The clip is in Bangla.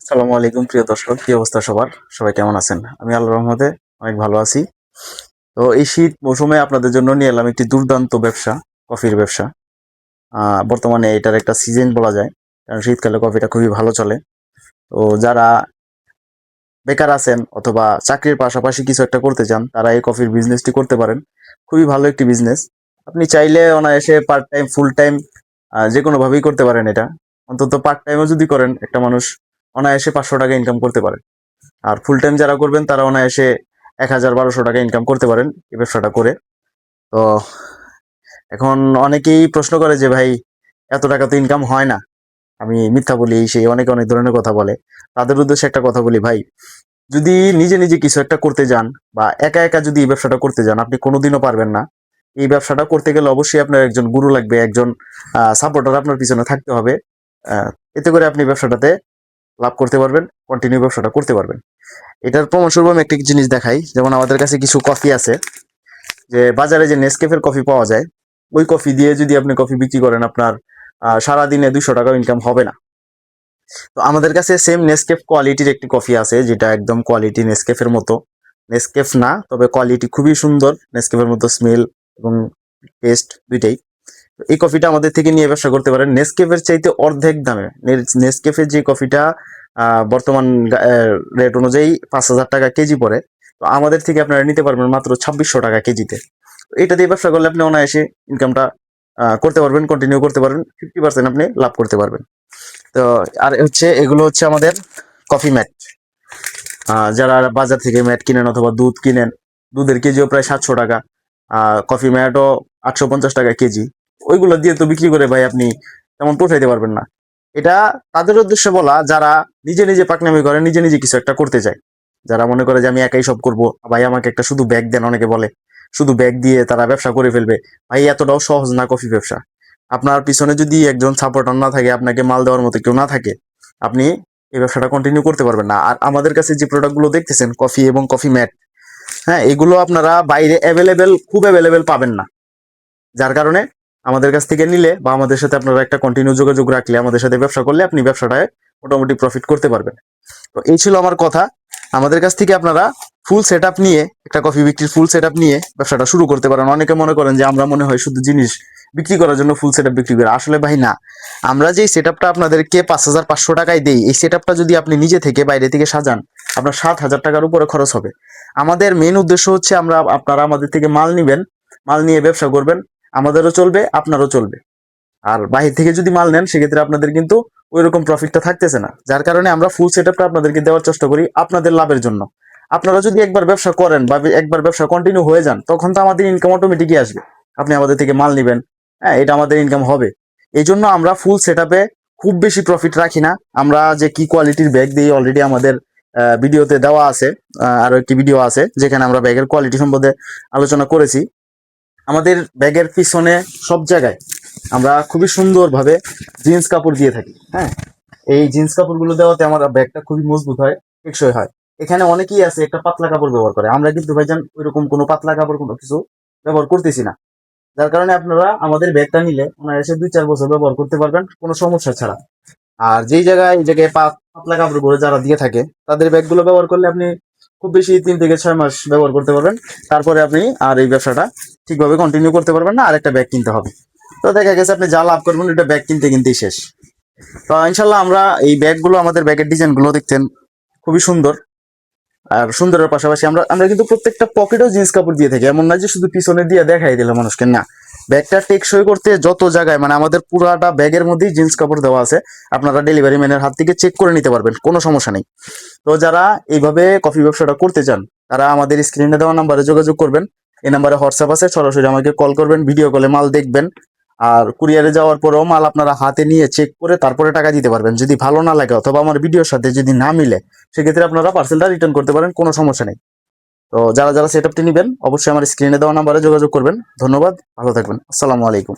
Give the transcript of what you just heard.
আসসালামু আলাইকুম, প্রিয় দর্শক, কি অবস্থা সবার? সবাই কেমন আছেন? আমি আল্লাহ রহমতে অনেক ভালো আছি। তো এই শীত মৌসুমে আপনাদের জন্য নিয়ে এলাম একটি দুর্দান্ত ব্যবসা, কফির ব্যবসা। বর্তমানে এটার একটা সিজন বলা যায়, কারণ শীতকালে কফিটা খুবই ভালো চলে। তো যারা বেকার আছেন অথবা চাকরির পাশাপাশি কিছু একটা করতে চান, তারা এই কফির বিজনেসটি করতে পারেন। খুবই ভালো একটি বিজনেস আপনি চাইলে অনায়াসে পার্ট টাইম ফুল টাইম যে কোনো ভাবেই করতে পারেন এটা। অন্তত পার্ট টাইমও যদি করেন, একটা মানুষ অনায়াসে পাঁচশো টাকা ইনকাম করতে পারেন। আর ফুল টাইম যারা করবেন, তারা অনায়াসে এক হাজার বারোশো টাকা ইনকাম করতে পারেন এই ব্যবসাটা করে। তো এখন অনেকেই প্রশ্ন করে যে, ভাই, এত টাকা তো ইনকাম হয় না। আমি মিথ্যা বলি সেই অনেকে অনেক ধরনের কথা বলে। তাদের উদ্দেশ্যে একটা কথা বলি, ভাই, যদি নিজে নিজে কিছু একটা করতে যান বা একা একা যদি এই ব্যবসাটা করতে যান, আপনি কোনোদিনও পারবেন না। এই ব্যবসাটা করতে গেলে অবশ্যই আপনার একজন গুরু লাগবে, একজন সাপোর্টার আপনার পিছনে থাকতে হবে। এতে করে আপনি ব্যবসাটাতে লাভ করতে পারবেন কন্টিনিউ ব্যবসাটা করতে পারবেন। এটার প্রমাণ স্বরূপ আমি একটা জিনিস দেখাই, যেমন আমাদের কাছে কিছু কফি আছে, যে বাজারে যে নেসকেফের কফি পাওয়া যায়, ওই কফি দিয়ে যদি আপনি কফি বিক্রি করেন, আপনার সারাদিনে দুশো টাকা ইনকাম হবে না। তো আমাদের কাছে সেম নেসকেফ কোয়ালিটির একটি কফি আছে, যেটা একদম কোয়ালিটি নেসকেফের মতো। নেসকেফ না, তবে কোয়ালিটি খুবই সুন্দর নেসকেফের মতো স্মেল এবং টেস্ট দুইটাই। এই কফিটা আমাদের থেকে নিয়ে ব্যবসা করতে পারেন। নেসকেফের চাইতে অর্ধেক দামে। নেসকেফের যে কফিটা বর্তমান রেট অনুযায়ী পাঁচ হাজার টাকা কেজি পড়ে, তো আমাদের থেকে আপনারা নিতে পারবেন মাত্র ছাব্বিশশো টাকা কেজিতে। এটা দিয়ে ব্যবসা করলে আপনি অনায়াসে ইনকামটা করতে পারবেন কন্টিনিউ করতে পারবেন ফিফটি পার্সেন্ট আপনি লাভ করতে পারবেন। তো, আর হচ্ছে, এগুলো হচ্ছে আমাদের কফি ম্যাট যারা বাজার থেকে ম্যাট কিনেন অথবা দুধ কিনেন, দুধের কেজিও প্রায় সাতশো টাকা কফি ম্যাটও আটশো পঞ্চাশ টাকা কেজি। ওইগুলো দিয়ে তো বিক্রি করে ভাই আপনি তেমন পোষাইতে পারবেন না। এটা তাদের উদ্দেশ্যে বলা, যারা নিজে নিজে পাকনামি করে, নিজে নিজে কিছু একটা করতে চায়। যারা মনে করে যে আমি একাই সব করব, ভাই আমাকে একটা শুধু ব্যাগ দেন অনেকে বলে। শুধু ব্যাগ দিয়ে তারা ব্যবসা করে ফেলবে। ভাই এতটাও সহজ না কফি ব্যবসা। আপনার পিছনে যদি একজন সাপোর্টার না থাকে, আপনাকে মাল দেওয়ার মতো কেউ না থাকে, আপনি এই ব্যবসাটা কন্টিনিউ করতে পারবেন না। আর আমাদের কাছে যে প্রোডাক্টগুলো দেখতেছেন, কফি এবং কফি ম্যাট হ্যাঁ এগুলো আপনারা বাইরে অ্যাভেলেবেল খুব অ্যাভেলেবেল পাবেন না। যার কারণে আমাদের কাছ থেকে নিলে বা আমাদের সাথে আপনারা একটা কন্টিনিউ যোগাযোগ রাখলে, আমাদের সাথে ব্যবসা করলে আপনি ব্যবসাটায় মোটামুটি প্রফিট করতে পারবেন। তো এই ছিল আমার কথা। আমাদের কাছ থেকে আপনারা ফুল সেট নিয়ে, একটা কফি বিক্রির ফুল সেট নিয়ে ব্যবসাটা শুরু করতে পারেন। অনেকে মনে করেন যে আমরা মনে হয় শুধু জিনিস বিক্রি করার জন্য ফুল সেট বিক্রি করি। আসলে ভাই না। আমরা যে সেট আপনাদেরকে পাঁচ হাজার পাঁচশো টাকায় দেই, এই সেট যদি আপনি নিজে থেকে বাইরে থেকে সাজান, আপনার সাত হাজার টাকার উপরে খরচ হবে। আমাদের মেন উদ্দেশ্য হচ্ছে আমরা, আপনারা আমাদের থেকে মাল নিবেন, মাল নিয়ে ব্যবসা করবেন। আমাদেরও চলবে আপনারও চলবে। আর বাহির থেকে যদি মাল নেন সেক্ষেত্রে আপনাদের কিন্তু ওই রকম প্রফিটটা থাকতেছে না। যার কারণে আমরা ফুল সেট আপটা আপনাদেরকে দেওয়ার চেষ্টা করি আপনাদের লাভের জন্য। আপনারা যদি একবার ব্যবসা করেন বা একবার ব্যবসা কন্টিনিউ হয়ে যান তখন তো আমাদের ইনকাম অটোমেটিকই আসবে। আপনি আমাদের থেকে মাল নেবেন হ্যাঁ এটা আমাদের ইনকাম হবে। এই জন্য আমরা ফুল সেট খুব বেশি প্রফিট রাখি না। আমরা যে কি কোয়ালিটির ব্যাগ দিই অলরেডি আমাদের ভিডিওতে দেওয়া আছে আহ, আরও একটি ভিডিও আছে যেখানে আমরা ব্যাগের কোয়ালিটি সম্বন্ধে আলোচনা করেছি। আমাদের ব্যাগের পিছনে সব জায়গায় আমরা খুবই সুন্দরভাবে জিন্স কাপড় দিয়ে থাকি হ্যাঁ? এই জিন্স কাপড়গুলো দেওয়াতে আমার ব্যাগটা খুবই মজবুত হয়, টেকসই হয়। এখানে অনেকেই আছে একটা পাতলা কাপড় ব্যবহার করে। আমরা কিন্তু ভাইজান ওইরকম কোনো পাতলা কাপড় কোনো কিছু ব্যবহার করতেছি না। যার কারণে আপনারা আমাদের ব্যাগটা নিলে ওনারা এসে দুই চার বছর ব্যবহার করতে পারবেন, কোনো সমস্যা ছাড়া। আর যেই জায়গায়, এই জায়গায় পাতলা কাপড়গুলো যারা দিয়ে থাকে, তাদের ব্যাগগুলো ব্যবহার করলে আপনি খুব বেশি তিন থেকে ছয় মাস ব্যবহার করতে পারবেন। তারপরে আপনি আর এই ব্যবসাটা ঠিকভাবে কন্টিনিউ করতে পারবেন না আর একটা ব্যাগ কিনতে হবে। তো দেখা গেছে আপনি যা লাভ করবেন এটা ব্যাগ কিনতে কিনতেই শেষ। তো ইনশাল্লাহ আমরা এই ব্যাগগুলো আমাদের ব্যাগের ডিজাইনগুলো দেখতেন, খুবই সুন্দর। আর সুন্দরের পাশাপাশি আমরা আমরা কিন্তু প্রত্যেকটা পকেটেও জিন্স কাপড় দিয়ে থাকি। এমন না যে শুধু পিছনে দিয়ে দেখাই দিলে মানুষকে, না। ব্যাগটা টেকসই করতে যত জায়গায় মানে আমাদের পুরাটা ব্যাগের মধ্যেই জিন্স কাপড় দেওয়া আছে, আপনারা ডেলিভারি ম্যানের হাত থেকে চেক করে নিতে পারবেন, কোনো সমস্যা নেই। তো যারা এইভাবে কফি ব্যবসাটা করতে চান, তারা আমাদের স্ক্রিনে দেওয়া নাম্বারে যোগাযোগ করবেন। এই নাম্বারে হোয়াটসঅ্যাপ আছে, সরাসরি আমাকে কল করবেন ভিডিও কলে মাল দেখবেন। আর কুরিয়ারে যাওয়ার পরেও মাল আপনারা হাতে নিয়ে চেক করে তারপরে টাকা দিতে পারবেন। যদি ভালো না লাগে অথবা আমার ভিডিওর সাথে যদি না মিলে, সেক্ষেত্রে আপনারা পার্সেলটা রিটার্ন করতে পারেন, কোনো সমস্যা নেই। তো যারা যারা সেট আপটি নেবেন, অবশ্যই আমার স্ক্রিনে দেওয়া নাম্বারে যোগাযোগ করবেন। ধন্যবাদ, ভালো থাকবেন। আসসালামু আলাইকুম।